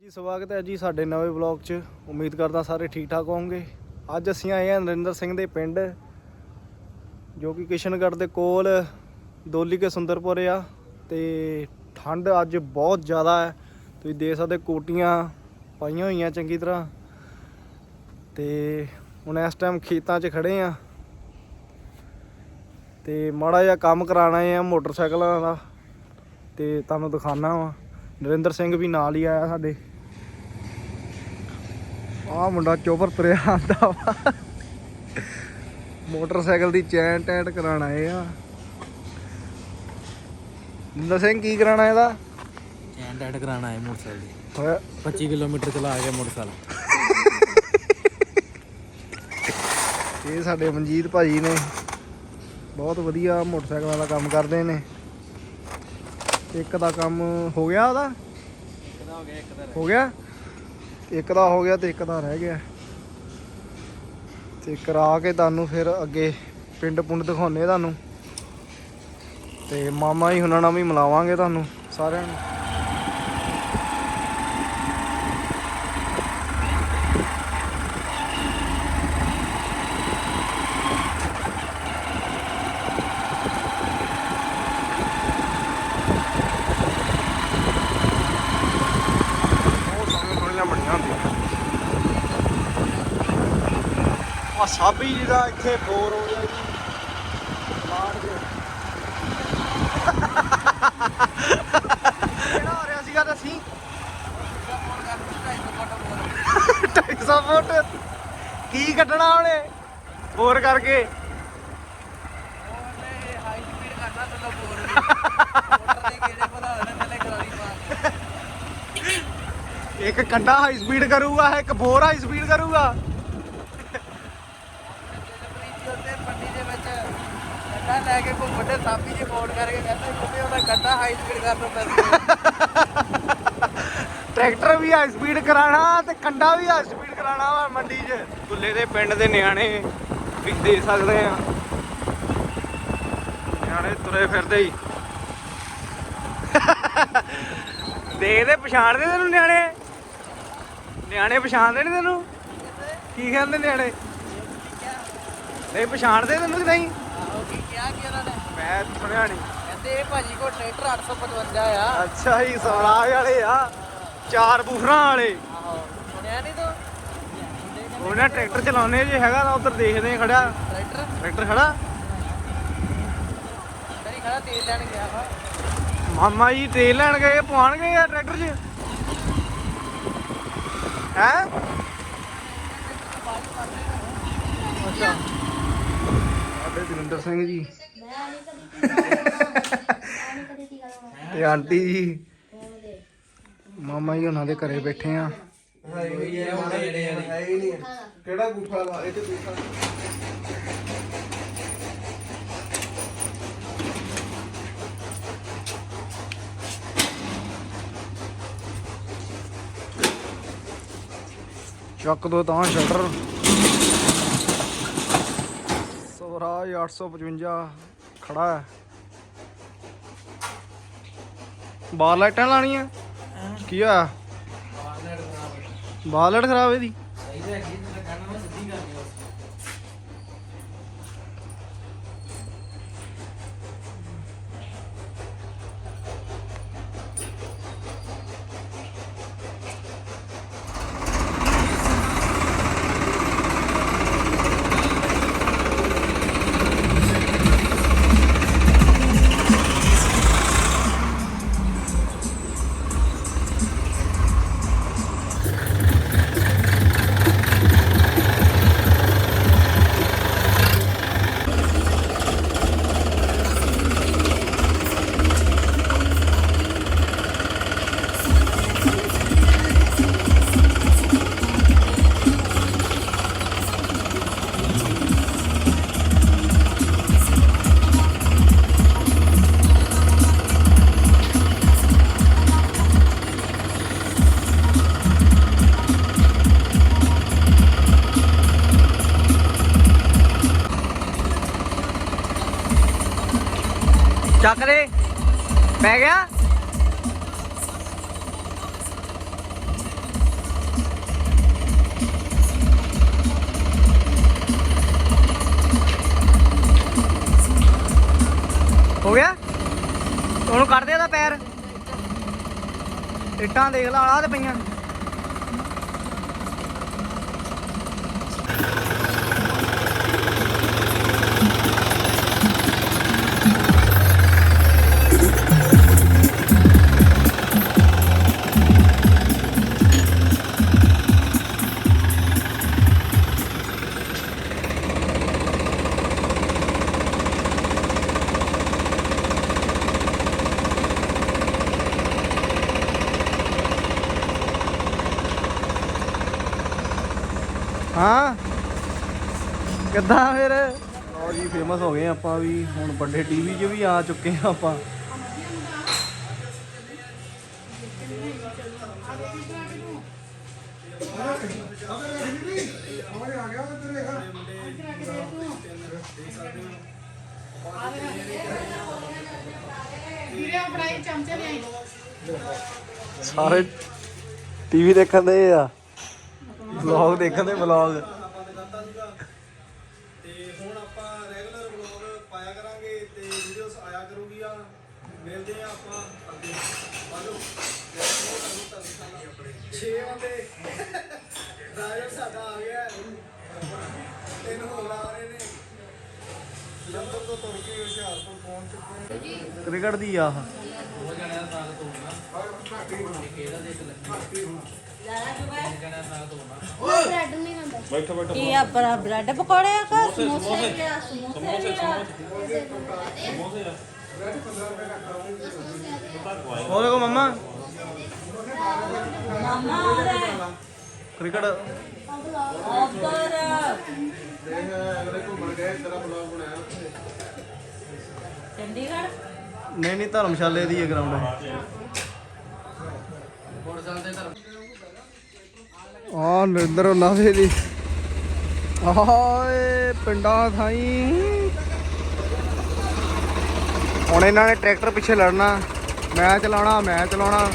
ਜੀ, ਸਵਾਗਤ ਹੈ ਜੀ ਸਾਡੇ ਨਵੇਂ ਵਲੌਗ 'ਚ। ਉਮੀਦ ਕਰਦਾ ਸਾਰੇ ਠੀਕ ਠਾਕ ਹੋਵੋਗੇ। ਅੱਜ ਅਸੀਂ ਆਏ ਹਾਂ ਨਰਿੰਦਰ ਸਿੰਘ ਦੇ ਪਿੰਡ, ਜੋ ਕਿ ਕਿਸ਼ਨਗੜ੍ਹ ਦੇ ਕੋਲ ਦੋਲੀ ਕੇ ਸੁੰਦਰਪੁਰ ਆ ਤੇ ਠੰਡ ਅੱਜ ਬਹੁਤ ਜ਼ਿਆਦਾ ਹੈ। ਤੁਸੀਂ ਦੇਖ ਸਕਦੇ ਕੋਟੀਆਂ ਪਾਈਆਂ ਹੋਈਆਂ ਚੰਗੀ ਤਰ੍ਹਾਂ। ਤੇ ਹੁਣ ਇਸ ਟਾਈਮ ਖੇਤਾਂ 'ਚ ਖੜੇ ਆ ਤੇ ਮਾੜਾ ਜਿਹਾ ਕੰਮ ਕਰਾਣਾ ਹੈ ਮੋਟਰਸਾਈਕਲਾਂ ਦਾ। ਤੇ ਤੁਹਾਨੂੰ ਦਿਖਾਣਾ ਵਾ। ਨਰਿੰਦਰ ਸਿੰਘ ਵੀ ਨਾਲ ਹੀ ਆਇਆ ਸਾਡੇ। ਆਹ ਮੁੰਡਾ ਚੋਬਰ ਤੁਰਿਆ ਆਂਦਾ ਵਾ। ਮੋਟਰਸਾਈਕਲ ਦੀ ਚੈਨ ਟੈਟ ਕਰਾਣ ਆਏ ਆ। ਨਰਿੰਦਰ ਸਿੰਘ ਕੀ ਕਰਾਣਾ ਇਹਦਾ ਚੈਨ ਡੈਡ ਕਰਾਣਾ ਹੈ ਮੋਟਰਸਾਈਕਲ ਦੀ। ਹੋਇਆ। 25 ਕਿਲੋਮੀਟਰ ਚਲਾ ਕੇ ਮੋਟਰਸਾਈਕਲ। ਇਹ ਸਾਡੇ ਮਨਜੀਤ ਭਾਜੀ ਨੇ। ਬਹੁਤ ਵਧੀਆ ਮੋਟਰਸਾਈਕਲਾਂ ਦਾ ਕੰਮ ਕਰਦੇ ਨੇ। ਇੱਕ ਦਾ ਕੰਮ ਹੋ ਗਿਆ ਉਹਦਾ? ਹੋ ਗਿਆ। ਇੱਕ ਦਾ ਹੋ ਗਿਆ ਤੇ ਇੱਕ ਦਾ ਰਹਿ ਗਿਆ। ਤੇ ਕਰਾ ਕੇ ਤੁਹਾਨੂੰ ਫਿਰ ਅੱਗੇ ਪਿੰਡ ਪੁੰਡ ਦਿਖਾਉਨੇ ਤੁਹਾਨੂੰ। ਤੇ ਮਾਮਾ ਹੀ ਹੁਣਾਂ ਨਾਲ ਵੀ ਮਿਲਾਵਾਂਗੇ ਤੁਹਾਨੂੰ ਸਾਰਿਆਂ ਨੂੰ। ਸਾਬੀ ਜੀ ਦਾ ਇੱਥੇ ਬੋਰ ਹੋ ਗਿਆ ਜੀ। ਪਲਾਟ ਦੇ ਕਿਹੜਾ ਹੋ ਰਿਹਾ ਸੀਗਾ ਦੱਸੀ? 250 ਫੁੱਟ। ਕੀ ਕੱਢਣਾ ਉਹਨੇ? ਬੋਰ ਕਰਕੇ। ਮਾਰ ਇੱਕ ਕੰਡਾ ਹਾਈ ਸਪੀਡ ਕਰੂਗਾ ਇੱਕ ਬੋਰ ਹਾਈ ਸਪੀਡ ਕਰੂਗਾ ਪ੍ਰੀਤੀ ਉੱਤੇ ਪੰਡੀ ਦੇ ਵਿੱਚ ਕੰਡਾ ਲੈ ਕੇ ਕੋਈ ਵੱਡੇ ਸਾਪੀ ਜੀ ਫੋਨ ਕਰਕੇ ਕਹਿੰਦਾ ਕਿਤੇ ਉਹਦਾ ਕੰਡਾ ਹਾਈ ਸਪੀਡ ਕਰ ਦੋ ਪੈਸੇ ਟਰੈਕਟਰ ਵੀ ਹਾਈ ਸਪੀਡ ਕਰਾਣਾ ਤੇ ਕੰਡਾ ਵੀ ਹਾਈ ਸਪੀਡ ਕਰਾਣਾ ਵਾ ਮੰਡੀ 'ਚ। ਦੁੱਲੇ ਦੇ ਪਿੰਡ ਦੇ ਨਿਆਣੇ ਵੀ ਦੇ ਸਕਦੇ ਆ। ਨਿਆਣੇ ਤੁਰੇ ਫਿਰਦੇ ਹੀ। ਦੇਖਦੇ ਪਛਾਣਦੇ ਤੈਨੂੰ ਨਿਆਣੇ? ਨਿਆਣੇ ਪਛਾਣਦੇ ਨਹੀਂ ਤੈਨੂੰ? ਕੀ ਕਹਿੰਦੇ ਨਿਆਣੇ? ਨਹੀਂ ਪਛਾਣਦੇ ਤੈਨੂੰ ਕਿ ਨਹੀਂ? ਉਹਨਾਂ ਨੇ ਮੈਂ ਸੁਣਿਆ ਨਹੀਂ ਕਹਿੰਦੇ ਇਹ ਭਾਜੀ ਕੋ ਟਰੈਕਟਰ 855 ਆ। ਅੱਛਾ ਹੀ ਸਵਰਾਜ ਵਾਲੇ ਆ। ਚਾਰ ਬੂਫਰਾਂ ਵਾਲੇ। ਆਹੋ ਸੁਣਿਆ ਨਹੀਂ ਤੂੰ? ਉਹਨਾਂ ਟਰੈਕਟਰ ਚਲਾਉਨੇ ਜੇ ਹੈਗਾ ਤਾਂ ਉਧਰ ਦੇਖਦੇ ਆ ਖੜਿਆ ਟਰੈਕਟਰ? ਟਰੈਕਟਰ ਖੜਾ। ਤੇਰੀ ਖੜਾ ਤੇਲ ਲੈਣ ਗਿਆ ਵਾ। ਮਾਮਾ ਜੀ ਤੇਲ ਲੈਣ ਗਏ ਪਵਾਉਣਗੇ ਯਾਰ ਟਰੈਕਟਰ 'ਚ? ਹੈ? ਅੱਛਾ। ਸਾਡੇ ਜਲਿੰਦਰ ਸਿੰਘ ਜੀ। ਤੇ ਆਂਟੀ ਜੀ ਮਾਮਾ ਜੀ ਉਹਨਾਂ ਦੇ ਘਰੇ ਬੈਠੇ ਆ। ਕਿਹੜਾ ਗੁੱਠਾ ਲਾ ਇਹ ਤੇ ਗੁੱਠਾ। ਚੱਕ ਦੋ ਤਾਂ ਸ਼ਟਰ। ਸਵਰਾਜ 855 ਖੜਾ ਹੈ। ਬਾਹਰ ਲਾਈਟਾਂ ਲਾਣੀਆਂ ਕੀ ਆ ਬਾਹਰ ਲਾਈਟ ਖਰਾਬ ਇਹਦੀ? ਸਹੀ ਤਾਂ ਹੈਗੀ। ਇੱਟਾਂ ਦੇਖ ਲਾ ਵੀ ਹੁਣ ਵੱਡੇ ਟੀਵੀ 'ਚ ਵੀ ਆ ਚੁੱਕੇ ਆ ਆਪਾਂ। ਸਾਰੇ ਟੀਵੀ ਦੇਖਣ ਦੇ ਆ। ਵਲੌਗ ਦੇਖਣ ਦੇ ਵਲੌਗ ਕ੍ਰਿਕਟ ਦੀ ਆ ਆਹ। ਕੀ ਆ ਬਰਾ ਬ੍ਰੈਡ ਪਕੌੜੇ ਆ ਕਾ ਸਮੋਸੇ ਵੀ ਆ ਸਮੋਸੇ? ਵੀ ਆ। ਉਹ ਦੇਖੋ ਮੰਮਾ। ਮਾਮਾ ਆ ਕ੍ਰਿਕਟ। ਉੱਪਰ ਚੰਡੀਗੜ੍ਹ? ਨਹੀਂ ਨਹੀਂ ਧਰਮਸ਼ਾਲੇ ਦੀ ਹੈ ਗਰਾਊਂਡ ਆ ਨਰਿੰਦਰ ਉਹਨਾਂ ਦੇ। ਦੀ ਆਏ ਪਿੰਡਾਂ ਥਾਈ। ਹੁਣ ਇਹਨਾਂ ਨੇ ਟਰੈਕਟਰ ਪਿੱਛੇ ਲੜਨਾ। ਮੈਂ ਚਲਾਉਣਾ ਮੈਂ ਚਲਾਉਣਾ।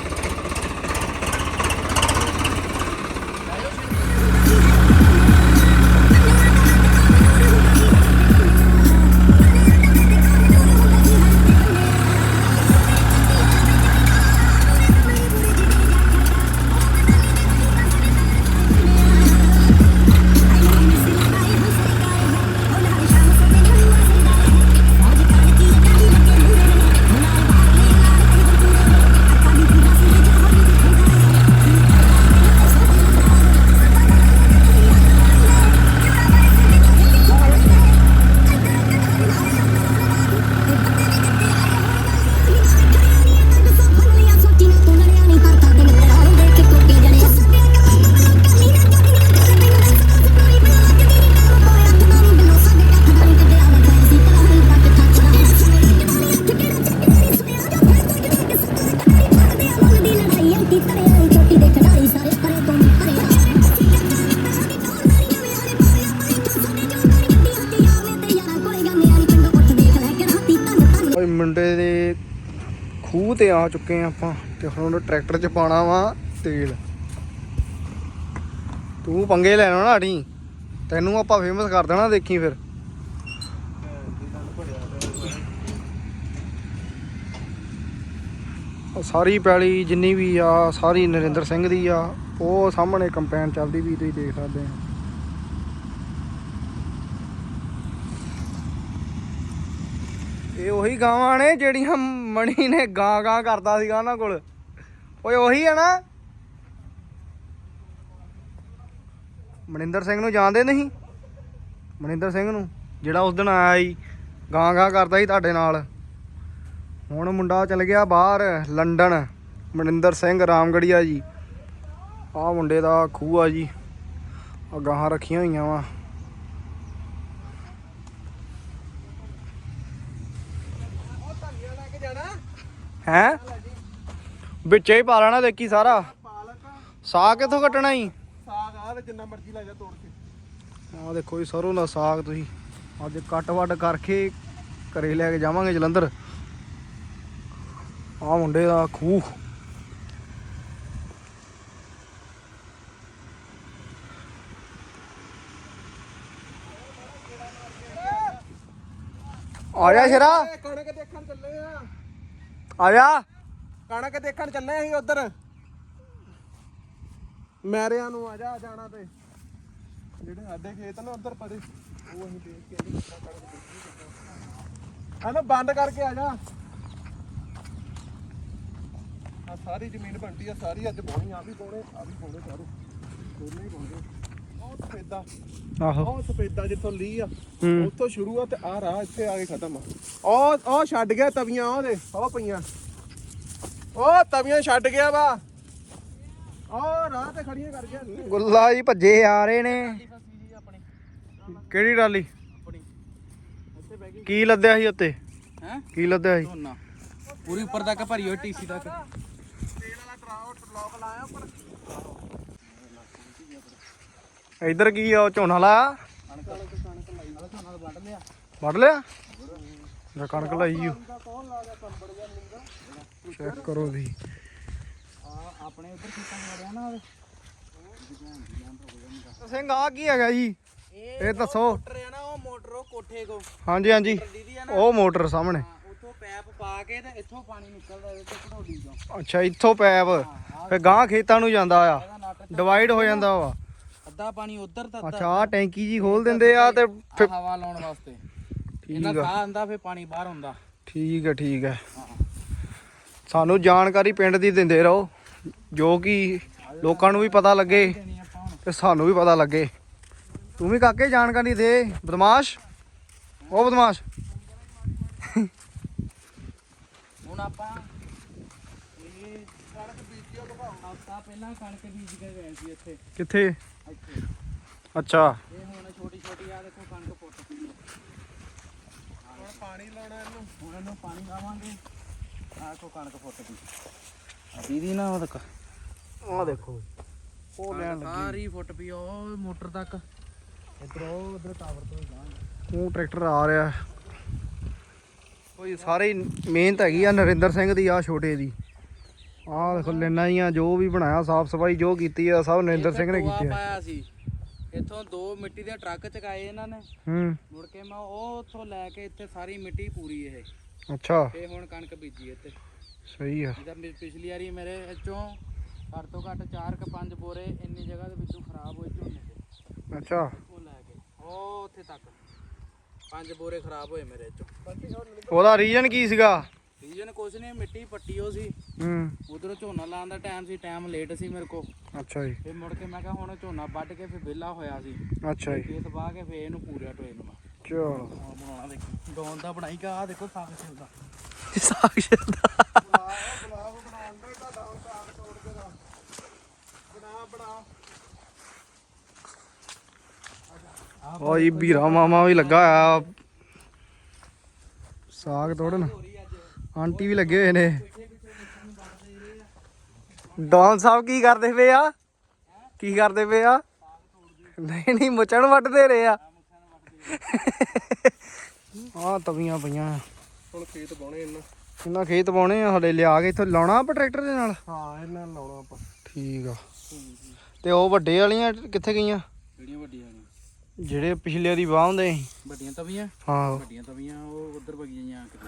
ਖੂਹ ਚੁੱਕੇ ਆ ਆਪਾਂ ਤੇ ਹੁਣ ਉਹਨੂੰ ਟਰੈਕਟਰ 'ਚ ਪਾਉਣਾ ਵਾ ਤੇਲ। ਤੂੰ ਪੰਗੇ ਲੈਣਾ ਨਾ ਅੜੀ। ਤੈਨੂੰ ਆਪਾਂ ਫੇਮਸ ਕਰ ਦੇਣਾ ਦੇਖੀ ਫਿਰ। ਸਾਰੀ ਪੈਲੀ ਜਿੰਨੀ ਵੀ ਆ, ਸਾਰੀ ਨਰਿੰਦਰ ਸਿੰਘ ਦੀ ਆ, ਉਹ ਸਾਹਮਣੇ ਕੰਪੈਨ ਚੱਲਦੀ ਵੀ ਤੁਸੀਂ ਦੇਖ ਸਕਦੇ ਆ ਇਹ ਉਹੀ ਗਾਵਾਂ ਨੇ ਜਿਹੜੀਆਂ ਮਣੀ ਨੇ ਗਾਂ ਗਾਂ ਕਰਦਾ ਸੀਗਾ ਉਹਨਾਂ ਕੋਲ। ਓਏ ਉਹੀ ਹੈ ਨਾ। ਮਨਿੰਦਰ ਸਿੰਘ ਨੂੰ ਜਾਣਦੇ ਨਹੀਂ? ਮਨਿੰਦਰ ਸਿੰਘ ਨੂੰ, ਜਿਹੜਾ ਉਸ ਦਿਨ ਆਇਆ ਸੀ, ਗਾਂ ਗਾਂ ਕਰਦਾ ਸੀ ਤੁਹਾਡੇ ਨਾਲ। ਹੁਣ ਮੁੰਡਾ ਚਲ ਗਿਆ ਬਾਹਰ, ਲੰਡਨ। ਮਨਿੰਦਰ ਸਿੰਘ ਰਾਮਗੜੀਆ ਜੀ। ਆਹ ਮੁੰਡੇ ਦਾ ਖੂਹ ਆ ਜੀ। ਆ ਗਾਹਾਂ ਰੱਖੀਆਂ ਹੋਈਆਂ ਵਾ। ਹੈ? ਵਿੱਚੇ ਹੀ ਪਾ ਲੈਣਾ ਦੇਖੀ ਸਾਰਾ। ਸਾਗ ਕਿੱਥੋਂ ਕੱਟਣਾ ਹੀ ਸਾਗ ਆ ਤੇ ਜਿੰਨਾ ਮਰਜ਼ੀ ਲੈ ਜਾ ਤੋੜ ਕੇ। ਆਹ ਦੇਖੋ ਜੀ ਸਰੋਂ ਦਾ ਸਾਗ ਤੁਸੀਂ ਅੱਜ ਕੱਟ ਵੱਡ ਕਰਕੇ ਘਰੇ ਲੈ ਕੇ ਜਾਵਾਂਗੇ ਜਲੰਧਰ। ਆਹ ਮੁੰਡੇ ਦਾ ਖੂਹ। ਆ ਜਾ ਸ਼ਰਾ। ਕਣਕ ਦੇਖਣ ਚੱਲੇ ਆ। ਆ ਕਣਕ ਦੇਖਣ ਚੱਲੇ ਅਸੀਂ ਉਧਰ। ਮੈਰਿਆਂ ਨੂੰ ਆ ਜਾ ਜਾਣਾ ਤੇ। ਜਿਹੜੇ ਸਾਡੇ ਖੇਤ ਨੇ ਉਧਰ ਪਰੇ, ਉਹ ਅਸੀਂ ਦੇਖ ਕੇ ਆਏ। ਕਿੱਦਾਂ ਕਣਕ ਬੀਜੀ ਕਿੱਦਾਂ। ਆ ਬੰਦ ਕਰਕੇ ਆ ਜਾ। ਆ ਸਾਰੀ ਜ਼ਮੀਨ ਬੰਟੀ ਆ, ਸਾਰੀ ਅੱਜ ਪਾਉਣੀ ਆ ਵੀ ਪਾਉਣੇ ਆ ਵੀ ਪਾਉਣੇ ਸਾਰੂ। ਦੋਨੇ ਹੀ ਪਾਉਣੇ ਉਹ ਸਫੇਦਾ ਆਹੋ। ਉਹ ਸਫੇਦਾ ਜਿੱਥੋਂ ਲੀ ਆ ਹੂੰ। ਉੱਥੋਂ ਸ਼ੁਰੂ ਆ ਤੇ ਆ ਰਾਹ ਇੱਥੇ ਆ ਕੇ ਖਤਮ ਆ। ਉਹ ਉਹ ਛੱਡ ਗਿਆ ਤਵੀਆਂ ਉਹਦੇ ਉਹ ਪਈਆਂ। ਉਹ ਤਵੀਆਂ ਛੱਡ ਗਿਆ ਵਾ। ਉਹ ਰਾਹ ਤੇ ਖੜੀਆਂ ਕਰ ਗਿਆ ਨਹੀਂ ਗੁੱਲਾ ਜੀ ਭੱਜੇ ਆ ਰਹੇ ਨੇ। ਕਿਹੜੀ ਟਰਾਲੀ? ਇੱਥੇ ਬਹਿ ਗਈ। ਕੀ ਲੱਦਿਆ ਸੀ ਉੱਤੇ? ਹੈ? ਕੀ ਲੱਦਿਆ ਸੀ? ਝੋਨਾ। ਪੂਰੀ ਉੱਪਰ ਤੱਕ ਭਰੀ ਹੋਈ ਟੀਸੀ ਤੱਕ। ਤੇਲ ਵਾਲਾ ਟਰਾਉਟ ਲੋਕ ਲਾਇਆ ਉੱਪਰ। ਇੱਧਰ ਕੀ ਆ ਉਹ ਝੋਨਾ ਲਾਇਆ? ਵੱਢ ਲਿਆ? ਜਾਂ ਕਣਕ ਲਾਈ ਓ। ਚੈੱਕ ਕਰੋ ਆ ਆਪਣੇ ਉੱਧਰ ਨਾ ਸਿੰਘ ਆ ਕੀ ਹੈਗਾ ਜੀ? ਇਹ ਦੱਸੋ। ਮੋਟਰ ਆ ਨਾ ਉਹ ਮੋਟਰ ਉਹ ਕੋਠੇ ਕੋ। ਹਾਂਜੀ ਹਾਂਜੀ। ਨਾ। ਉਹ ਮੋਟਰ ਸਾਹਮਣੇ। ਹਾਂ, ਉੱਥੋਂ ਪੈਪ ਪਾ ਕੇ ਤੇ ਇੱਥੋਂ ਪਾਣੀ ਨਿਕਲਦਾ ਇਹਦੇ ਤੇ ਘੜੋਲੀ ਚੋਂ। ਅੱਛਾ ਇੱਥੋਂ ਪੈਪ। ਫੇ ਗਾਂ ਖੇਤਾਂ ਨੂੰ ਜਾਂਦਾ ਆ। ਡਿਵਾਈਡ ਹੋ ਜਾਂਦਾ ਵਾ। ਅੱਧਾ ਪਾਣੀ ਉੱਧਰ ਤਾਂ ਅੱਛਾ ਆ ਟੈਂਕੀ ਜੀ ਖੋਲ ਦਿੰਦੇ ਆ ਤੇ ਫਿਰ ਹਵਾ ਲਾਉਣ ਵਾਸਤੇ। ਠੀਕ ਇਹਨਾਂ ਆ। ਸਾਹ ਆਂਦਾ ਫੇ ਪਾਣੀ ਬਾਹਰ ਹੁੰਦਾ ਠੀਕ ਹੈ ਠੀਕ ਹੈ ਹਾਂ। ਸਾਨੂੰ ਜਾਣਕਾਰੀ ਪਿੰਡ ਦੀ ਦਿੰਦੇ ਰਹੋ। ਜੋ ਕਿ ਲੋਕਾਂ ਨੂੰ ਵੀ ਪਤਾ ਲੱਗੇ ਦੇਣੀ ਆਪਾਂ ਹੁਣ ਤੇ ਸਾਨੂੰ ਵੀ ਪਤਾ ਲੱਗੇ। ਤੂੰ ਵੀ ਕਾਕੇ ਜਾਣਕਾਰੀ ਦੇ। ਬਦਮਾਸ਼? ਉਹ ਬਦਮਾਸ਼। ਹੁਣ ਆਪਾਂ ਇਹ ਕਣਕ ਬੀਜਿਓ ਦਿਖਾਓ ਹਫਤਾ ਪਹਿਲਾਂ ਕਣਕ ਬੀਜ ਕੇ ਗਏ ਸੀ ਇੱਥੇ। ਕਿੱਥੇ? ਇੱਥੇ ਅੱਛਾ। ਇਹ ਹੁਣ ਛੋਟੀ ਛੋਟੀ ਆ ਦੇਖੋ ਕਣਕ ਹੁਣ ਪਾਣੀ ਲਾਉਣਾ ਇਹਨੂੰ ਹੁਣ ਇਹਨੂੰ ਪਾਣੀ ਲਾਵਾਂਗੇ ਆਹ ਕੋ ਕਣਕ ਫੁੱਟ ਪਈ ਦੀਦੀ ਨਾ ਉਹ ਤੱਕ ਦੇਖੋ। ਉਹ ਲੈਣ ਲੱਗੀ। ਸਾਰੀ ਫੁੱਟ ਪਈ ਉਹ ਮੋਟਰ ਤੱਕ। ਇਧਰ ਉਹ ਉਧਰ ਟਾਵਰ ਤੋਂ ਗਾਂ ਉਹ ਟਰੈਕਟਰ ਆ ਰਿਹਾ। ਕੋਈ ਸਾਰੇ ਮਿਹਨਤ ਹੈਗੀ ਆ ਨਰਿੰਦਰ ਸਿੰਘ ਦੀ ਆ ਛੋਟੇ ਦੀ। ਆਹ ਦੇਖੋ ਲੈਣਾ ਹੀ ਆ ਜੋ ਵੀ ਬਣਾਇਆ ਸਾਫ਼ ਸਫ਼ਾਈ ਜੋ ਕੀਤੀ ਆ ਸਭ ਨਰਿੰਦਰ ਸਿੰਘ ਨੇ ਕੀਤੀ ਆ। ਪਾਇਆ ਸੀ। ਇੱਥੋਂ ਦੋ ਮਿੱਟੀ ਦੇ ਟਰੱਕ ਚਕਾਏ ਇਹਨਾਂ ਨੇ। ਹੂੰ। ਮੁੜ ਕੇ ਮੈਂ ਉਹ ਉੱਥੋਂ ਲੈ ਕੇ ਇੱਥੇ ਸਾਰੀ ਮਿੱਟੀ ਪੂਰੀ ਇਹ। ਅੱਛਾ। ਤੇ ਹੁਣ ਕਣਕ ਬੀਜੀ ਇੱਥੇ। ਸਹੀ ਆ। ਜਿਹਦਾ ਪਿ- ਪਿਛਲੀ ਵਾਰੀ ਮੇਰੇ ਵਿੱਚੋਂ ਘੱਟ ਤੋਂ ਘੱਟ 4 ਕ 5 ਬੋਰੇ ਇੰਨੀ ਜਗ੍ਹਾ ਦੇ ਵਿੱਚੋਂ ਖਰਾਬ ਹੋਏ ਝੋਨੇ ਦੇ। ਅੱਛਾ। ਉਹ ਲੈ ਕੇ ਉਹ ਉੱਥੇ ਤੱਕ। ਪੰਜ ਬੋਰੇ ਖਰਾਬ ਹੋਏ ਮੇਰੇ ਵਿੱਚੋਂ ਉਹਦਾ ਰੀਜਨ ਕੀ ਸੀਗਾ? ਰੀਜਨ ਕੁਛ ਨਹੀਂ ਮਿੱਟੀ ਪੱਟੀ ਉਹ ਸੀ। ਹੂੰ। ਉਧਰੋਂ ਝੋਨਾ ਲਾਉਣ ਦਾ ਟਾਈਮ ਸੀ ਟਾਈਮ ਲੇਟ ਸੀ ਮੇਰੇ ਕੋ ਅੱਛਾ ਜੀ। ਫਿਰ ਮੁੜ ਕੇ ਮੈਂ ਕਿਹਾ ਹੁਣ ਝੋਨਾ ਵੱਢ ਕੇ ਫਿਰ ਵਿਹਲਾ ਹੋਇਆ ਸੀ। ਅੱਛਾ ਜੀ। ਖੇਤ ਵਾਹ ਕੇ ਫਿਰ ਇਹਨੂੰ ਪੂਰਿਆ ਟੋਏ ਨੂੰ ਮੈਂ। ਚਲੋ। ਹੁਣ ਬਣਾਉਣਾ ਦੇਖੋ। ਗਾਉਣ ਦਾ ਬਣਾਈ ਕਾ ਆ ਦੇਖੋ ਸਾਗ ਚੱਲਦਾ ਸਾਕਸ਼ਾਤ ਉਹ ਜੀ ਵੀਰਾ ਮਾਮਾ ਵੀ ਲੱਗਾ ਆ ਸਾਗ ਤੋੜਨ। ਆਂਟੀ ਵੀ ਲੱਗੇ ਹੋਏ ਨੇ। ਡੌਨ ਸਾਹਿਬ ਕੀ ਕਰਦੇ ਪਏ ਆ? ਕੀ ਕਰਦੇ ਪਏ ਆ? ਨਹੀਂ ਨਹੀਂ ਮੁੱਛਣ ਵੱਢਦੇ ਰਹੇ ਆ। ਆ ਤਵੀਆਂ ਪਈਆਂ। ਹੁਣ ਖੇਤ ਪਾਉਣੇ ਇਹਨਾਂ। ਇਹਨਾਂ ਖੇਤ ਪਾਉਣੇ ਆ ਹਲੇ ਲਿਆ ਕੇ ਇੱਥੇ ਲਾਉਣਾ ਆਪਾਂ ਟਰੈਕਟਰ ਦੇ ਨਾਲ? ਹਾਂ ਇਹਨਾਂ ਲਾਉਣਾ ਆਪਾਂ। ਠੀਕ ਆ। ਤੇ ਉਹ ਵੱਡੇ ਵਾਲੀਆਂ ਕਿੱਥੇ ਗਈਆਂ? ਜਿਹੜੀਆਂ ਵੱਡੀਆਂ। ਜਿਹੜੇ ਪਿਛਲੇ ਵਾਰੀ ਵਾਹ ਹੁੰਦੇ ਸੀ। ਵੱਡੀਆਂ ਤਵੀਆਂ ਹਾਂ। ਵੱਡੀਆਂ ਤਵੀਆਂ ਉਹ ਉਧਰ ਵਗੀਆਂ ਕਿਤੇ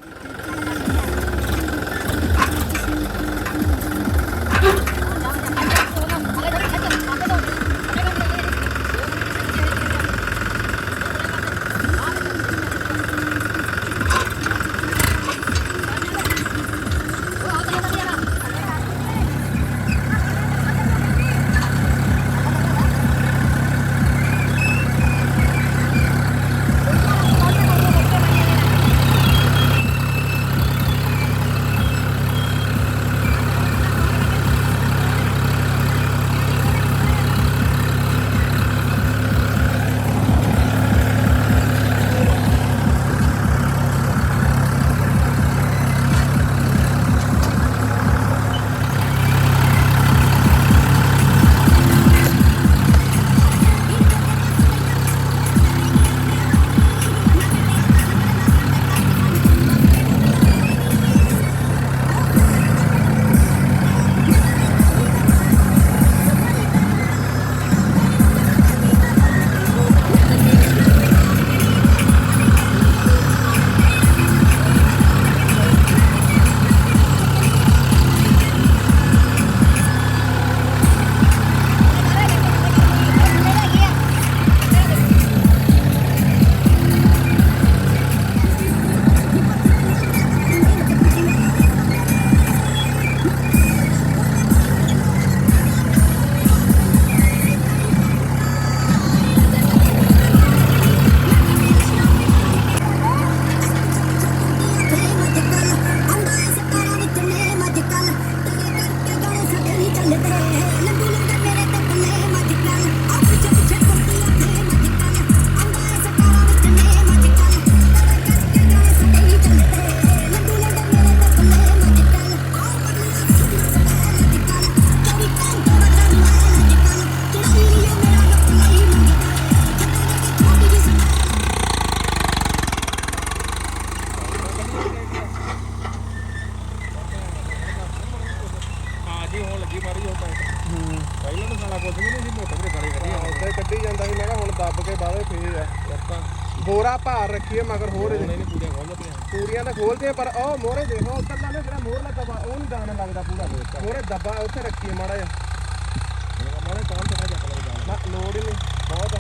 ਦੱਬ ਕੇ ਬਾਹਰ ਫੇਰ ਆ ਲੱਤਾਂ ਬੋਰਾ ਭਾਰ ਰੱਖੀਏ ਮਗਰ ਹੋਰ ਇਹਦੇ। ਨਹੀਂ ਪੂਰੀਆਂ ਖੋਲ ਪੂਰੀਆਂ ਤਾਂ ਖੋਲਦੇ ਪਰ ਉਹ ਮੋਹਰੇ ਦੇਖੋ ਉੱਤਰ ਲਾ ਜਿਹੜਾ ਮੋਹਰਲਾ ਦਬਾ ਉਹ ਨਹੀਂ ਦਾਣਾ ਲੱਗਦਾ ਪੂਰਾ। ਮੋਹਰੇ ਦੱਬਾ ਉੱਥੇ ਰੱਖੀਏ ਮਾੜਾ ਜਿਹਾ। ਮਾੜੇ ਕੌਣ ਤੇ ਚੱਕ ਲਓ ਨਾ ਲੋੜ ਹੀ ਨਹੀਂ। ਬਹੁਤ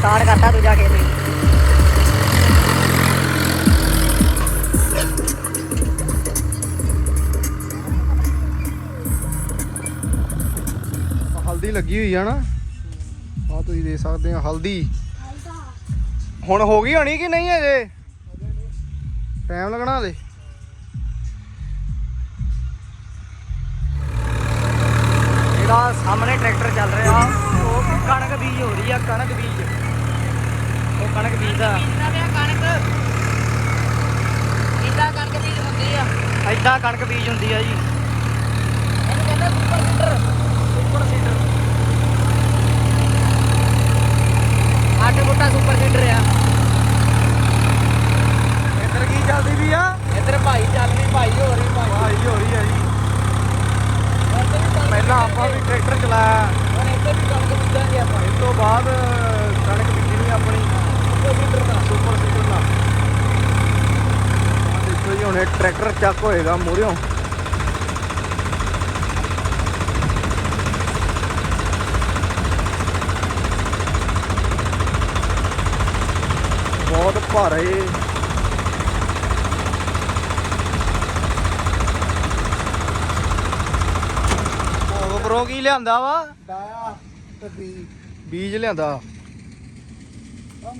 ਸਟਾਰਟ ਕਰਤਾ ਦੂਜਾ ਖੇਤ ਵੀ। ਹਲਦੀ ਲੱਗੀ ਹੋਈ ਆ ਨਾ। ਆ ਤੁਸੀਂ ਦੇਖ ਸਕਦੇ ਆ ਹਲਦੀ। ਹੁਣ ਹੋ ਗਈ ਹੋਣੀ ਕਿ ਨਹੀਂ ਅਜੇ? ਟਾਈਮ ਲੱਗਣਾ ਹਲੇ। ਜਿਹੜਾ ਸਾਹਮਣੇ ਟਰੈਕਟਰ ਚੱਲ ਰਿਹਾ। ਉਹ ਕਣਕ ਬੀਜ ਹੋ ਰਹੀ ਆ ਕਣਕ ਬੀਜ। ਕਣਕ ਬੀਜਦਾ। ਇਦਾਂ ਕਣਕ। ਬੀਜ ਹੁੰਦੀ ਆ। ਐਦਾਂ ਕਣਕ ਬੀਜ ਹੁੰਦੀ ਆ ਜੀ। ਇਹਨੂੰ ਕਹਿੰਦੇ ਸੁਪਰ ਸੀਡਰ ਸੁਪਰ ਸੀਡਰ ਅੱਠ ਫੁੱਟਾ ਸੁਪਰ ਸੀਡਰ ਆ ਇੱਧਰ ਕੀ ਚੱਲਦੀ ਵੀ ਆ ਇੱਧਰ ਭਾਈ ਚੱਲ ਰਹੀ ਭਾਈ ਹੋ ਰਹੀ ਭਾਈ ਭਾਈ ਹੋ ਰਹੀ ਆ ਜੀ ਇੱਧਰ ਵੀ ਕਣਕ ਪਹਿਲਾਂ ਆਪਾਂ ਵੀ ਟਰੈਕਟਰ ਚਲਾਇਆ ਹੁਣ ਇੱਧਰ ਵੀ ਕਣਕ ਬੀਜਾਂਗੇ ਆਪਾਂ ਇਸ ਤੋਂ ਬਾਅਦ ਕਣਕ ਬੀਜਣੀ ਆਪਣੀ ਸੁਪਰ ਸੀਡਰ ਦਾ ਸੁਪਰ ਸੀਡਰ ਨਾਲ ਆਹ ਦੇਖੋ ਜੀ ਹੁਣ ਇਹ ਚੱਕ ਹੋਏਗਾ ਮੂਹਰਿਓਂ ਬਹੁਤ ਭਾਰੇ। ਉਹ ਬਰੋ ਕੀ ਲਿਆਂਦਾ ਵਾ? ਦਾਇਆ ਤੇ ਬੀ। ਬੀਜ ਲਿਆਂਦਾ।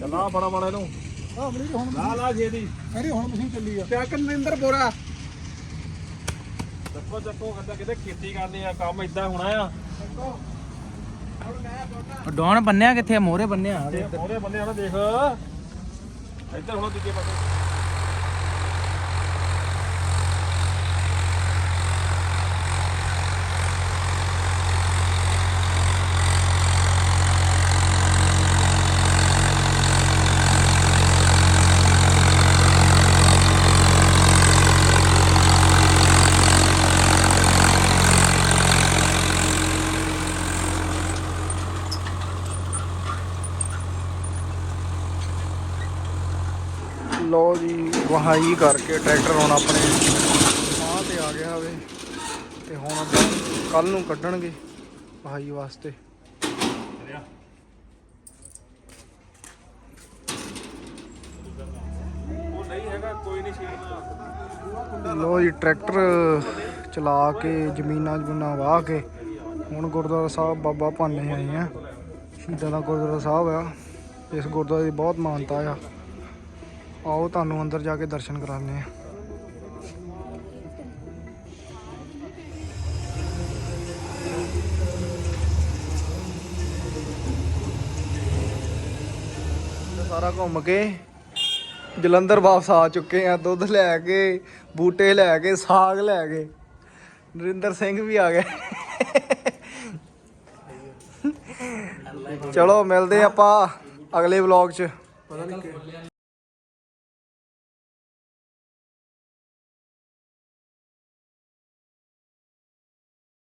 ਚੱਲਾ ਫੜਾ ਮਾੜਾ ਇਹਨੂੰ। ਹਾਂ ਬਲੀ ਹੁਣ ਲਾ ਲਾ ਛੇਦੀ ਅਰੇ ਹੁਣ ਮਸ਼ੀਨ ਚੱਲੀ ਆ। ਚੱਕ ਨਿੰਦਰ ਬੋਰਾ। ਚੱਕੋ ਚੱਕੋ ਕਹਿੰਦਾ ਕਿਤੇ ਖੇਤੀ ਕਰਨੀ ਆ ਕੰਮ ਇਦਾਂ ਹੋਣਾ ਆ। ਡੌਣ ਬੰਨਿਆ ਕਿੱਥੇ ਮੋਹਰੇ ਬੰਨਿਆ। ਇਹ ਮੋਰੇ ਬੰਦੇ ਆ ਨਾ ਦੇਖ। ਇੱਧਰ ਹੁਣ ਦੂਜੇ ਪਾਸੇ ਲੋ ਜੀ ਵਹਾਈ ਕਰਕੇ ਟਰੈਕਟਰ ਹੁਣ ਆਪਣੇ ਥਾਂ ਤੇ ਆ ਗਿਆ ਹੋਵੇ ਤੇ ਹੁਣ ਕੱਲ ਨੂੰ ਕੱਢਣਗੇ ਵਹਾਈ ਵਾਸਤੇ। ਲੋ ਜੀ ਟਰੈਕਟਰ ਚਲਾ ਕੇ ਜ਼ਮੀਨਾਂ ਜਮੂਨਾਂ ਵਾਹ ਕੇ ਹੁਣ ਗੁਰਦੁਆਰਾ ਸਾਹਿਬ ਬਾਬਾ ਭਾਨੇ ਆਏ ਆ। ਸ਼ਹੀਦਾਂ ਦਾ ਗੁਰਦੁਆਰਾ ਸਾਹਿਬ ਆ। ਇਸ ਗੁਰਦੁਆਰੇ ਦੀ ਬਹੁਤ ਮਾਨਤਾ ਆ। ਆਓ ਤੁਹਾਨੂੰ ਅੰਦਰ ਜਾ ਕੇ ਦਰਸ਼ਨ ਕਰਾਉਂਦੇ ਆ ਸਾਰਾ ਘੁੰਮ ਕੇ ਜਲੰਧਰ ਵਾਪਸ ਆ ਚੁੱਕੇ ਆ ਦੁੱਧ ਲੈ ਕੇ, ਬੂਟੇ ਲੈ ਕੇ, ਸਾਗ ਲੈ ਕੇ। ਨਰਿੰਦਰ ਸਿੰਘ ਵੀ ਆ ਗਏ ਚਲੋ ਮਿਲਦੇ ਆਪਾਂ ਅਗਲੇ ਵਲੌਗ 'ਚ।